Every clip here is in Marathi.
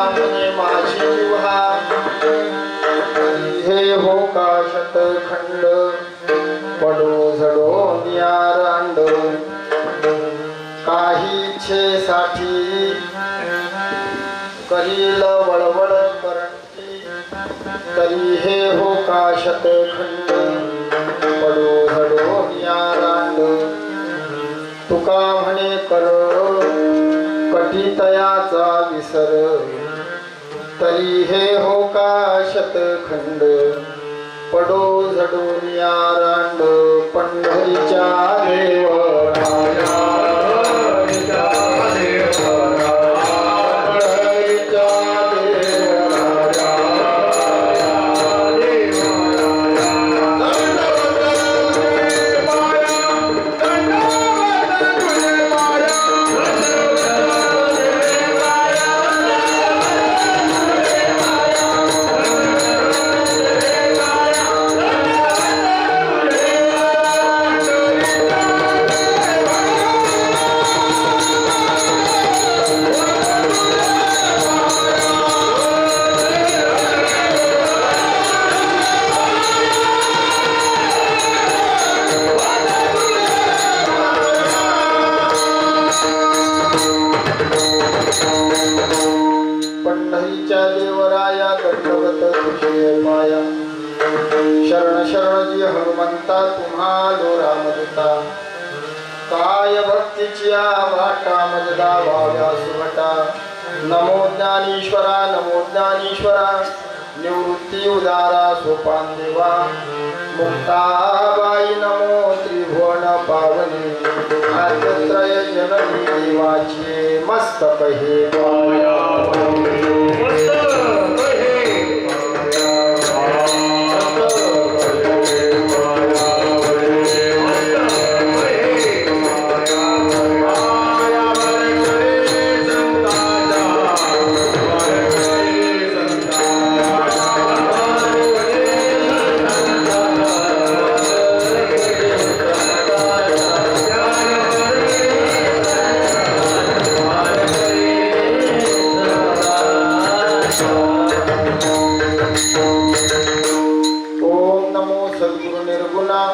माझी जिव्हा हे हो का शतखंड? पडो झडो नियारांड. काही इच्छेसाठी करील वळवळ करंती तरी हे हो का शतखंड? पडो झडो नियारांड. तुका म्हणे कर कटितयाचा विसर. तरी हे हो का शतखंड? पडो झडून यारा त्रिभुवन पावनी आद्यत्रय जननी देवाची मस्तक हे ओम नमो सद्गुरु निर्गुणा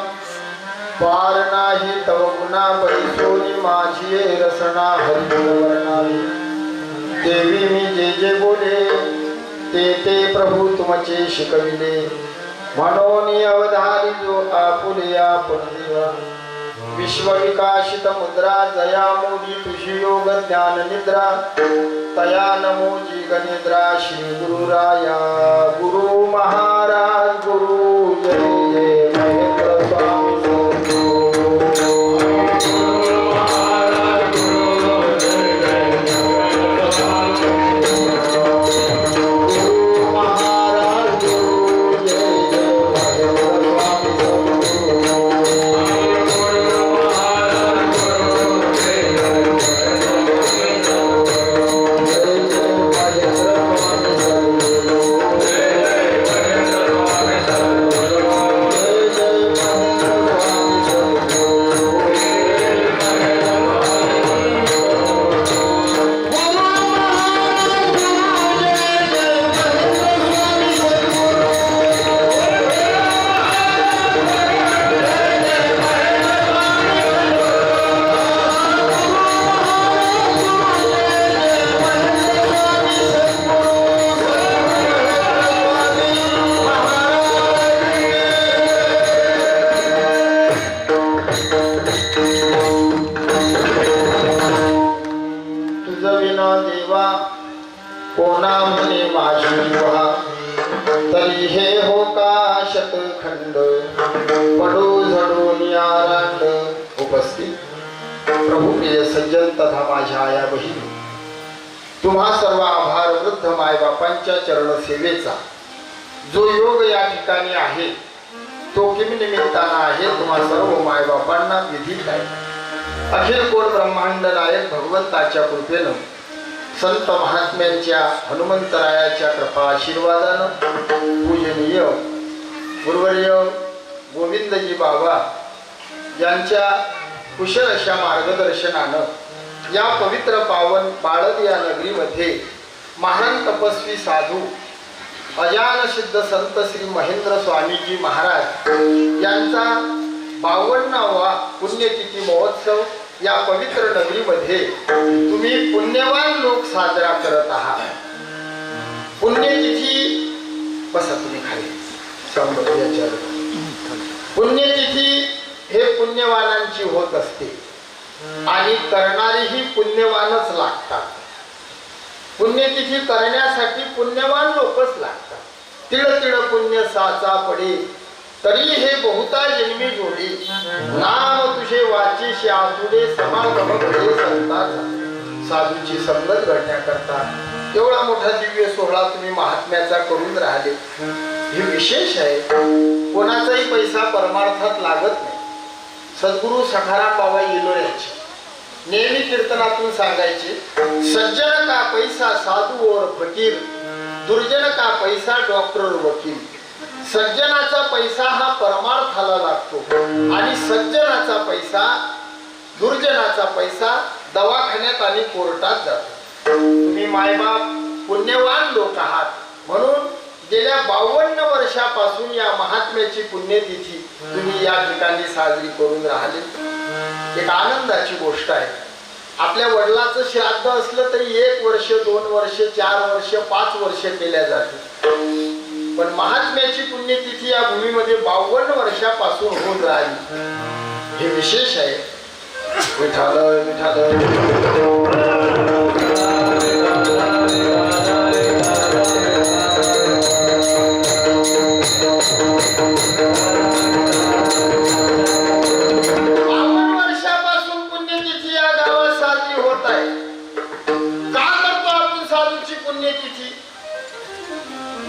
पार नाही तव गुणा बैसोनी माझी रसना हरिगुण देवी मी जे जे बोले ते ते प्रभू तुमचे शिकविले. म्हणून अवधारी जो आपुले आपण देवा विश्वविकाशित मुद्रा जया मोदी तुझी योग ज्ञान निद्रा तया नमो जी श्री गुरुराया गुरु महाराज गुरु जय। तुम्हा सर्व आभार वृद्ध मायबापांच्या चरण सेवेचा जो योग या ठिकाणी आहे तो किम निमित्तानं आहे तुम्हा सर्व मायबापांना विधित आहे अखिल कोण ब्रह्मांड नायक भगवंताच्या कृपेनं संत महात्म्यांच्या हनुमंतरायाच्या कृपा आशीर्वादानं पूजनीय गुरुवर्य गोविंदजी बाबा यांच्या कुशल अशा मार्गदर्शनानं या पवित्र पावन बाळद या नगरीमध्ये महान तपस्वी साधू अजान सिद्ध संत श्री महेंद्र स्वामीजी महाराज यांचा बावन्नावा पुण्यतिथी महोत्सव या पवित्र नगरीमध्ये तुम्ही पुण्यवान लोक साजरा करत आहात. पुण्यतिथी बसा तुम्ही खाली. पुण्यतिथी हे पुण्यवानांची होत असते. आणि करणारीही पुण्यवानच लागतात. पुण्यतिथी करण्यासाठी पुण्यवान लोकच लागतात. तिळ तिळ पुण्य साचा पडे तरी हे बहुता जन्मी जोडी. नाम तुझे वाची आतुडे समागम संतात साधूची संगत घडण्याकरता एवढा मोठा दिव्य सोहळा तुम्ही महात्म्याचा करून राहिले. हे विशेष आहे. कोणाचाही पैसा परमार्थात लागत नाही. सद्गुरू सखाराम बाबा येलोऱ्याचे नेहमी कीर्तनातून सांगायचे सज्जन का पैसा साधू और फकीर दुर्जन का पैसा डॉक्टर और वकील. सज्जनाचा पैसा हा परमार्थाला लागतो आणि सज्जनाचा पैसा दुर्जनाचा पैसा दवाखान्यात आणि कोर्टात जातो. तुम्ही मायबाप पुण्यवान लोक आहात म्हणून गेल्या बावन्न वर्षापासून या महात्म्याची पुण्यतिथी तुम्ही या ठिकाणी साजरी करून राहिले. एक आनंदाची गोष्ट आहे. आपल्या वडिलाचं श्राद्ध असलं तरी एक वर्ष दोन वर्ष चार वर्ष पाच वर्ष केल्या जाते पण महात्म्याची पुण्यतिथी या भूमीमध्ये बावन्न वर्षापासून होत राहिली. हे विशेष आहे. विठाल विठाल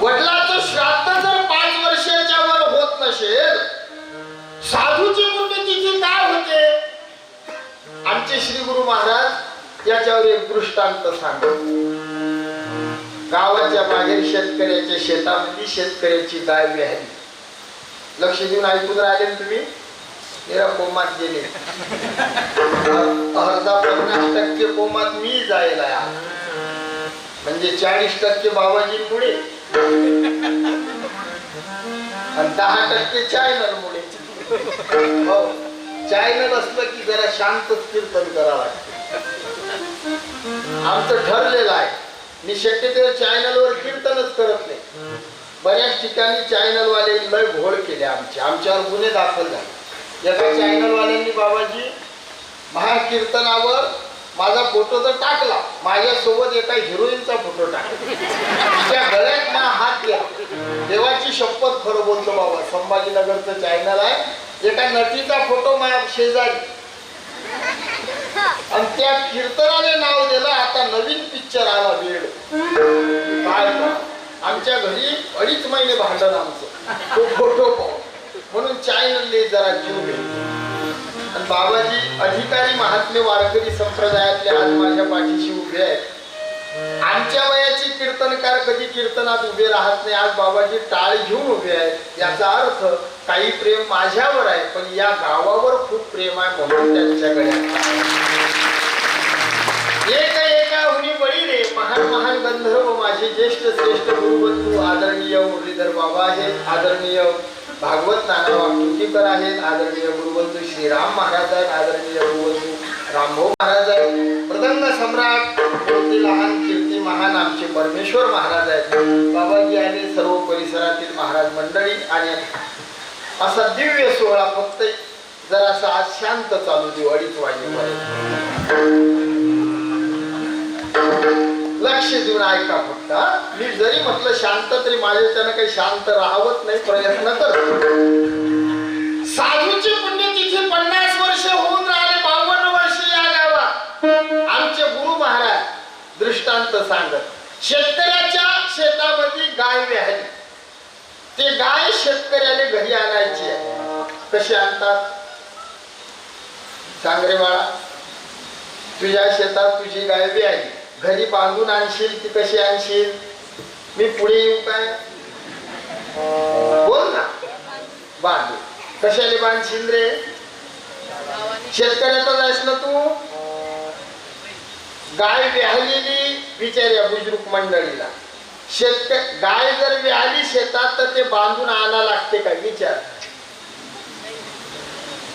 वडिलाचं श्राद्ध जर पाच वर्षाच्या वर होत नसेल साधूची पुण्यतिथी काय होते? आमचे श्री गुरु महाराज याच्यावर एक दृष्टांत सांग गावाच्या बाहेर शेतकऱ्याच्या शेतामध्ये शेतकऱ्याची गाय विहारी लक्ष देऊन ऐकून राहिले ना तुम्ही? निरा कोमात गेले. अर्धा पन्नास टक्के कोमात मी जायला म्हणजे चाळीस टक्के बाबाजींमुळे आणि दहा टक्के चायनल मुळे. हो. असलं की जरा शांतच कीर्तन करावं लागतं. आमचं ठरलेलं आहे. मी शक्यतो चॅनलवर कीर्तनच करत नाही. बऱ्याच ठिकाणी चॅनल लय घोळ केले आमचे. आमच्यावर गुन्हे दाखल झाले. एका चॅनल वाल्यांनी बाबाजी महाकीर्तनावर माझा फोटो तर टाकला माझ्यासोबत एका हिरोईनचा फोटो टाकला. तिच्या गळ्यात ना हात गेला देवाची शपथ खरं बोलतो बाबा संभाजीनगरचं चॅनल आहे. एका नटीचा फोटो माझ्या शेजारी. आणि त्या कीर्तनाने नाव दिलं आता नवीन पिक्चर आला वेळ. काय आमच्या घरी अडीच महिने भांडण आमचं. तो फोटो पाहून म्हणून चॅनलने जरा जीव घेतला बाबाजी अधिकारी महात्मे वारकरी संप्रदायातले आज माझ्या पाठीशी उभे आहेत. आमच्या वयाची कीर्तनकार कधी कीर्तनात उभे राहत नाही आज बाबाजी टाळ घेऊन उभे आहेत. याचा अर्थ काही प्रेम माझ्यावर आहे पण या गावावर खूप प्रेम आहे म्हणून त्यांच्याकडे एक एका बळी रे महान महान गंधर्व माझे ज्येष्ठ श्रेष्ठ गुरुबंधू आदरणीय मुरलीधर बाबा आहेत. आदरणीय भागवत नाना वागचुकीकर आहेत आदरणीय गुरुवंतू श्रीराम महाराज आहेत आदरणीय गुरुवंतू रामभाऊ महाराज आहेत. प्रदंग सम्राट लहान कीर्ती महान आमचे परमेश्वर महाराज आहेत. बाबाजी आणि सर्व परिसरातील महाराज मंडळी आणि असा दिव्य सोहळा फक्त जरासा आज शांत चालू देऊ अडीच वाजेपर्यंत लक्ष देऊन ऐका फक्त मी जरी म्हटलं शांत तरी माझ्याच्यानं काही शांत राहावत नाही प्रयत्न करतो साधूची पुण्यतिथी पन्नास वर्ष होऊन राहिले बावन्न वर्ष या गावात. आमचे गुरु महाराज दृष्टांत सांगत शेतकऱ्याच्या शेतामध्ये गाय व्याहली ते गाय शेतकऱ्याने घरी आणायची आहे. कशी आणतात? सांग बाळा तुझ्या शेतात तुझी गाय बी आली. घरी बांधून आणशील ती कशी आणशील? मी पुढे येऊ काय? बोल ना. बांधू. कशाने बांधशील रे? शेतकऱ्याचा जायस ना तू? गाय व्याहलेली विचार्या बुजुर्ग मंडळीला. शेतक गाय जर व्याहली शेतात तर ते बांधून आणा लागते का विचार.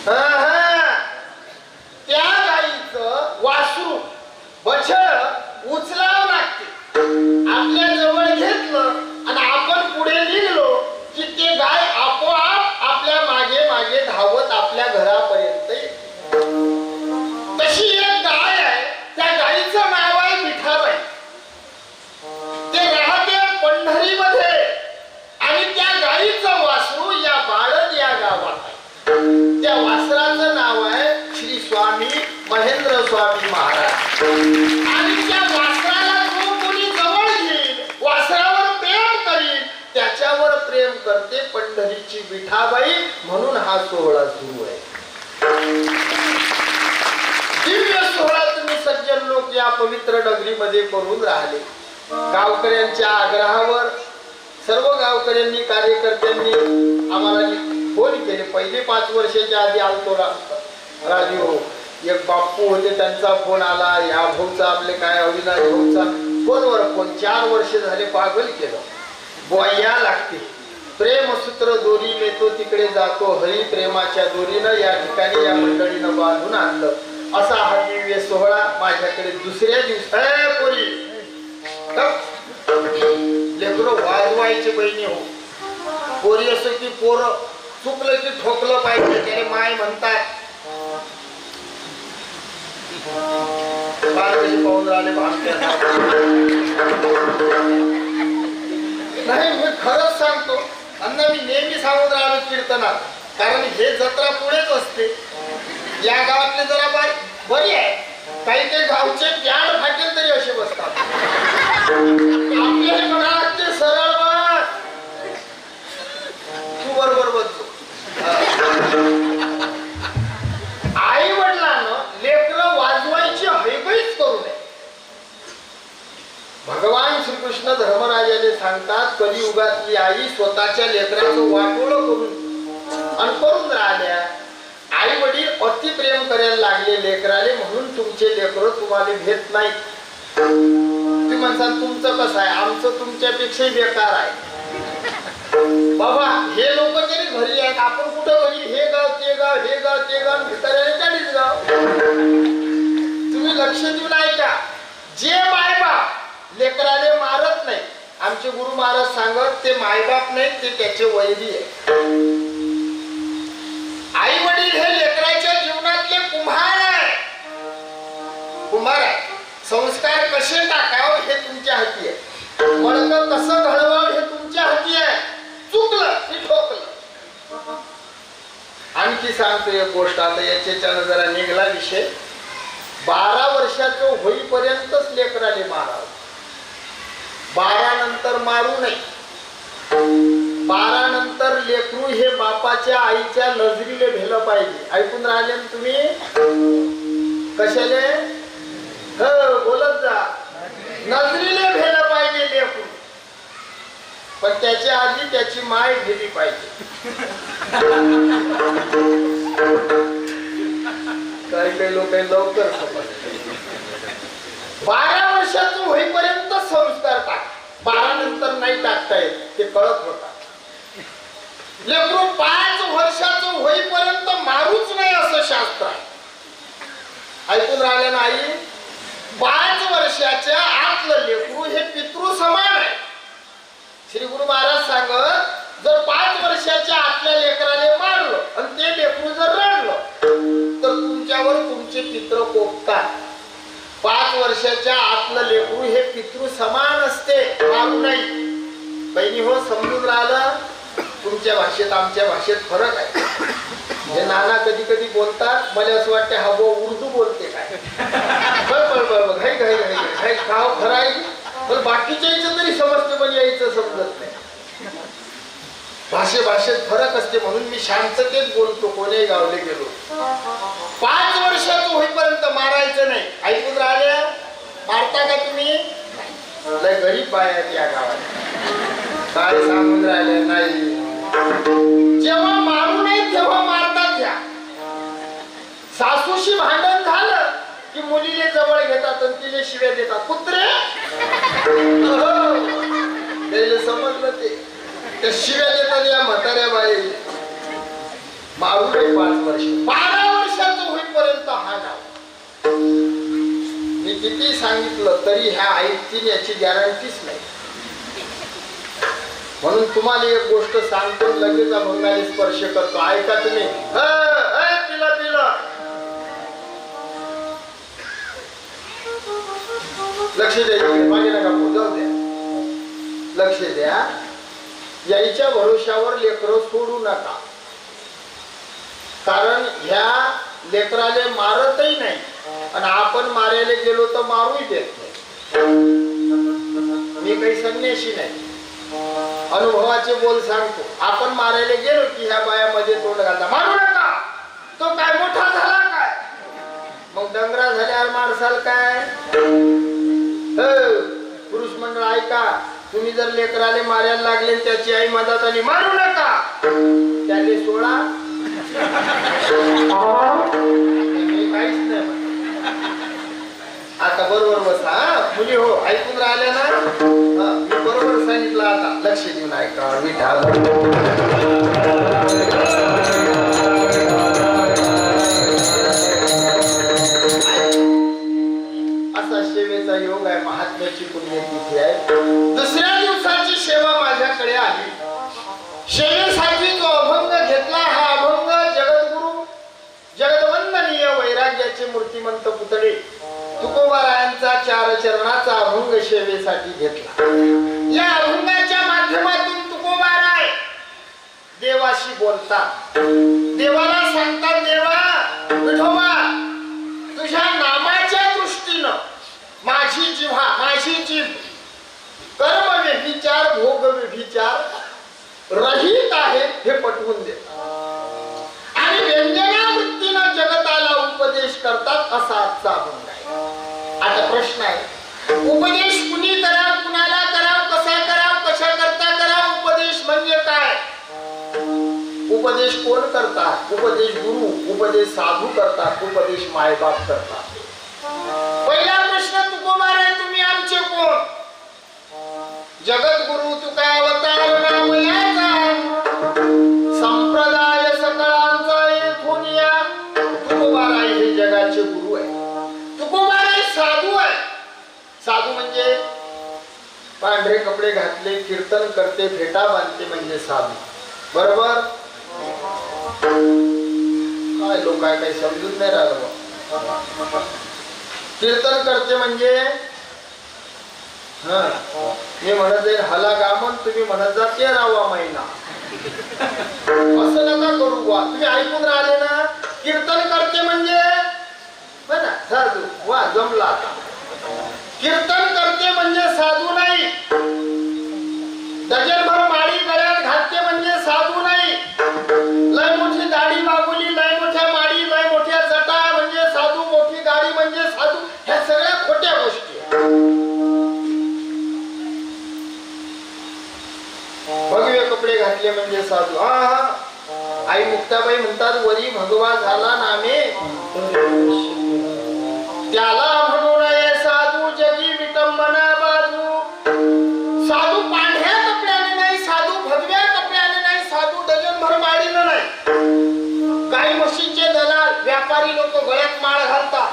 हा, हा. त्या गाईचं वासरू बछड उचलावं लागते आपल्या विठाबाई म्हणून हा सोहळा सुरू आहे. दिव्य सोहळा तुम्ही सज्जन लोक या पवित्र नगरीमध्ये करून राहिले. गावकऱ्यांच्या आग्रहावर सर्व गावकऱ्यांनी कार्यकर्त्यांनी आम्हाला फोन केले. पहिले पाच वर्षाच्या आधी आलतो राजीव एक बाप्पू होते त्यांचा फोन आला. या भाऊचा आपले काय अविनाश भाऊचा फोनवर फोन चार वर्ष झाले पागल केलं. बोया या लागते. प्रेमसूत्र दोरी नेतो तिकडे जातो. हरी प्रेमाच्या दोरीनं या ठिकाणी या मंडळीनं बांधून आणलं. असा हा दिव्य सोहळा माझ्याकडे दुसऱ्या दिवस ए, पोरी! वाजवायचे बहिणी हो. पोरी असं की पोर चुकलं की ठोकलं पाहिजे त्याने माय म्हणतात. पाहून राहिले नाही मी खरंच सांगतो. अण्णा मी नेहमी सांगून राहिलो कीर्तनात. कारण हे जत्रा पुढेच असते. या गावातले जरा बार बरी आहे. काही काही गावचे प्याड फाटेल तरी असे बसतात. आपले मनाचे सरळ बस. तू बरोबर बसतो सांगतात कलियुगातली आई स्वतःच्या लेकराचं वाटोळ करून आणि करून राहिल्या. आई वडील अति प्रेम करायला लागले लेकराले म्हणून तुमचे लेकर तुम्हाला घेत नाही तुम्ही म्हणसाल तुमचं कसं आहे? आमचं तुमच्यापेक्षा बेकार आहे. बाबा हे लोक तरी घरी आहेत. आपण कुठं घरी? हे गाव ते गाव हे गाव ते गाव भितर चाळीस गाव. तुम्ही लक्ष देऊन ऐका. जे मायबाप लेकराले मारत नाही आमचे गुरु महाराज सांगत ते मायबाप नाही ते त्याचे वैरी आहे आई वडील हे लेकराच्या जीवनातले कुंभार आहे कुंभार आहे संस्कार कसे टाकावं हे तुमच्या हाती आहे. मडकं कसं घडवाव हे तुमच्या हाती आहे. चुकलं की ठोकलं. आणखी सांगतो एक गोष्ट आता याच्याच्यानं जरा निघला विषय. बारा वर्षाचं होईपर्यंतच लेकराने मारावं. बारा नंतर मारू नये. बारा नंतर लेकरू हे बापाच्या आईच्या नजरीले भेलं पाहिजे. ऐकून राहिले तुम्ही? कशाले? ह बोलत जा. नजरीले भेलं पाहिजे लेकरू. पण त्याच्या आधी त्याची माय गेली पाहिजे. काही काही लोक लवकर बारा वर्षाचं होईपर्यंत बारा नंतर नाही टाकता येत ते कळत होता. लेकरू पाच वर्षाचं होईपर्यंत मारूच नाही असं शास्त्र ऐकून राहिलं नाही? पाच वर्षाच्या आतलं लेकरू हे पितृ समान आहे. श्री गुरु महाराज सांगत जर पाच वर्षाच्या आतल्या लेकराने मारलं आणि ते लेकरू जर रडलं तर तुमच्यावर तुमचे पित्र कोपतात. वर्षाच्या आतलं लेकरू हे पितृ समान असते नाही. बहिणी हो समजून राहिलं? तुमच्या भाषेत आमच्या भाषेत फरक आहे. हे नाना कधी कधी बोलतात मला असं वाटतं हा बो उर्दू बोलते काय? बळ बळ बळ घाई घाई घाई घाई. खरं आहे. पण बाकीच्या यायचं तरी समजते पण यायचं समजत नाही. भाषे भाषेत फरक असते म्हणून मी शांततेत बोलतो कोणी गावले गेलो. पाच वर्षाचं होईपर्यंत मारायचं नाही. ऐकून राहिल्या मारता का तुम्ही? लय गरीब पायात या गावात. काय सांगून राहिले? नाही. जेव्हा मारू नये तेव्हा मारतात घ्या सासूशी भांडण झालं की मुलीले जवळ घेतात आणि तिले शिव्या देतात. कुत्रे? समजलं ते. त्या शिव्या देतात या म्हाताऱ्या बाई मारू पाच वर्ष बारा वर्षाचं होईपर्यंत हा गाव. मी किती सांगितलं तरी ह्या ऐकतील याची गॅरंटीच नाही. म्हणून तुम्हाला एक गोष्ट सांगतो लगेच अभंगाने स्पर्श करतो. ऐका तुम्ही. पिला पिला लक्ष द्या मागे नका जाऊ द्या. लक्ष द्या. यायच्या भरोश्यावर लेकरं सोडू नका. कारण ह्या लेकराले मारतही नाही. आणि आपण मारायला गेलो तर मारूही देत नाही. मी काही संन्याशी नाही. अनुभवाचे बोल सांगतो. आपण मारायला गेलो की ह्या बायामध्ये तोंड घालता. मारू नका! तो काय मोठा झाला काय? मग डंगरा झाल्यावर मारसाल काय? हो, पुरुष मंडळ ऐका. तुम्ही जर लेकराले मारायला लागले त्याची आई मदत आली मारू नका. त्याने सोडा. मी काहीच नाही. आता बरोबर बसा मुली हो ऐकून राहिल्या ना? मी बरोबर सांगितलं आता. लक्ष देऊन ऐका विठा सेवेचा आहे महात्म्याची पुण्यतिथी आहे दुसऱ्या दिवसाची सेवा माझ्याकडे आली सेवेसाठी जो अभंग घेतला हा अभंग जगद्गुरु जगदवंदनीय वैराग्याचे मूर्तिमंत पुतळे तुकोबारायांचा चार चरणाचा अभंग सेवेसाठी घेतला. या अभंगाच्या माध्यमातून तुकोबाराय देवाशी बोलतात. देवाला सांगतात देवा विठोबा किंवा जिव्हा कर्म व्यभिचार भोग व्यभिचार रहित आहे हे पटवून दे आणि व्यंजना वृत्तीनं जगताला उपदेश करतात असा आजचा अभंग आहे. आता प्रश्न आहे. उपदेश कुणी कराव कुणाला कराव कसा कराव कशा करता कराव उपदेश म्हणजे काय? उपदेश कोण करतात उपदेश गुरु उपदेश साधू करतात उपदेश मायबाप करतात. पहिला प्रश्न तुकोबार आहे तुम्ही आमचे कोण जगद्गुरु तुका अवतार नाम याचा संप्रदाय सकळांचा येथून या तुकोबाराय हे जगाचे गुरु आहे. तुकोबाराय साधू आहे. साधू म्हणजे पांढरे कपडे घातले कीर्तन करते फेटा बांधते म्हणजे साधू. बरोबर? काय लोक काय काही समजून नाही राहिलं कीर्तन करते म्हणजे हा. मी म्हणत हला गामन तुम्ही म्हणत जा ते रावा महिना असं नका करू वा तुम्ही ऐकून राहिले ना? कीर्तन करते म्हणजे? हो ना? साधू. वा जमला कीर्तन करते म्हणजे साधू नाही. साधू. हा हा. आई मुक्ताबाई म्हणतात वरी भगवा झाला नामे. त्याला म्हणून साधू जगी विटंबना बाजू. साधू पांढऱ्या कपड्याने नाही साधू भगव्या कपड्याने नाही साधू डझनभर माळीनं नाही. गाई म्हशींचे दलाल व्यापारी लोक गळ्यात माळ घालतात.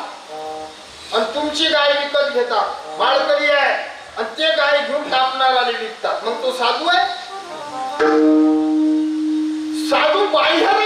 आणि तुमची गाय विकत घेतात. माळकरी आहे. आणि ते गाय घेऊन कापणाराले विकतात मग तो साधू आहे? 啥都埋下。